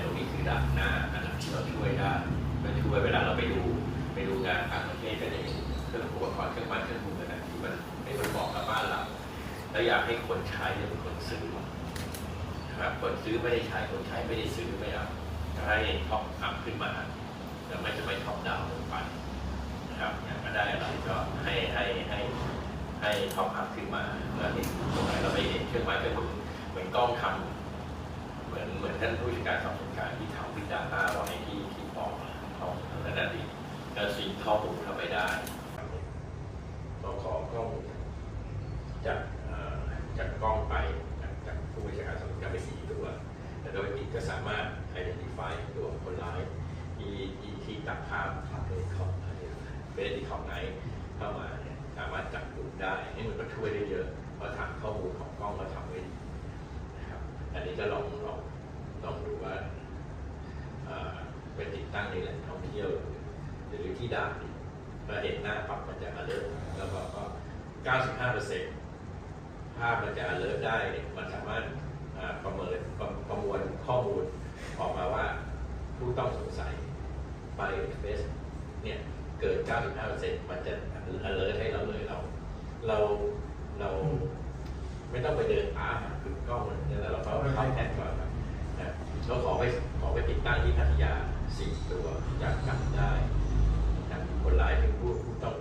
แต่นี่คือด่านหน้านะครับที่เราช่วยได้ก็ช่วยเวลาเราไปดูไปดูงานต่างประเทศก็จะเห็นเครื่องอุปกรณ์เครื่องไม้เครื่องมือต่างๆที่มันไม่มันเหมาะกับบ้านเราแล้วอยากให้คนใช้เนี่เป็นคนซื้อนะครับคนซื้อไม่ได้ใช้คนใช้ไม่ได้ซื้อไม่เอาให้ท็อปอัพขึ้นมาแต่ไม่จะไม่ท็อปดาวน์ลงไปนะครับอยากได้อะไรก็ให้ให้ให้ให้ท็อปอัพขึ้นมาแล้วเห็นตรงไหนเราไปเห็นเครื่องไม้เครื่องมือเหมือนกล้องทำ มือนเหมือนท่านผู้จัดการสอบสวนกลารที่ทำวิจารณาไว้ที่ที่บอกเขานั่นนะดีแล้วสิ่งข้อมูลเข้าไปได้ก็ขอข้อมูลจากเอ่อจากกล้องไปจากจากผู้บัญชาการสอบสวนกลารไปสี่ตัวแล้วโดยติดก็สามารถ identify ตัวคนร้ายที่ที่ที่ตัดภาพเป็นของเป็นที่ของไหนเข้ามาเนี่ยสามารถจับกลุ่มได้นี่มันก็ช่วยได้เยอะเพราะทางข้อมูลของกล้องเราทำไว้ดีนะครับอันนี้ก็ลองลอง ลองดูว่าเอ่อไปติดตั้งในแหล่งท่องเที่ยว หรือที่ด่านก็เห็นหน้าปั๊บมันจะ alert แล้วก็ก็ 95เปอร์เซ็นต์ภาพมันจะ alert ได้เนี่ยมันสามารถประเมินประประมวลข้อมูลออกมาว่าผู้ต้องสงสัยไปเฟสเนี่ยเกิน 95เปอร์เซ็นต์มันจะ alert ให้เราเลยเรา เราเราไม่ต้องไปเดินหาคือกล้องมันเนี่ยเราเข้าแอปก่อน เราขอไปขอไปติดตั้งที่พัทยาสี่ตัวจากจับได้คนร้ายเป็นผู้ผู้ต้อง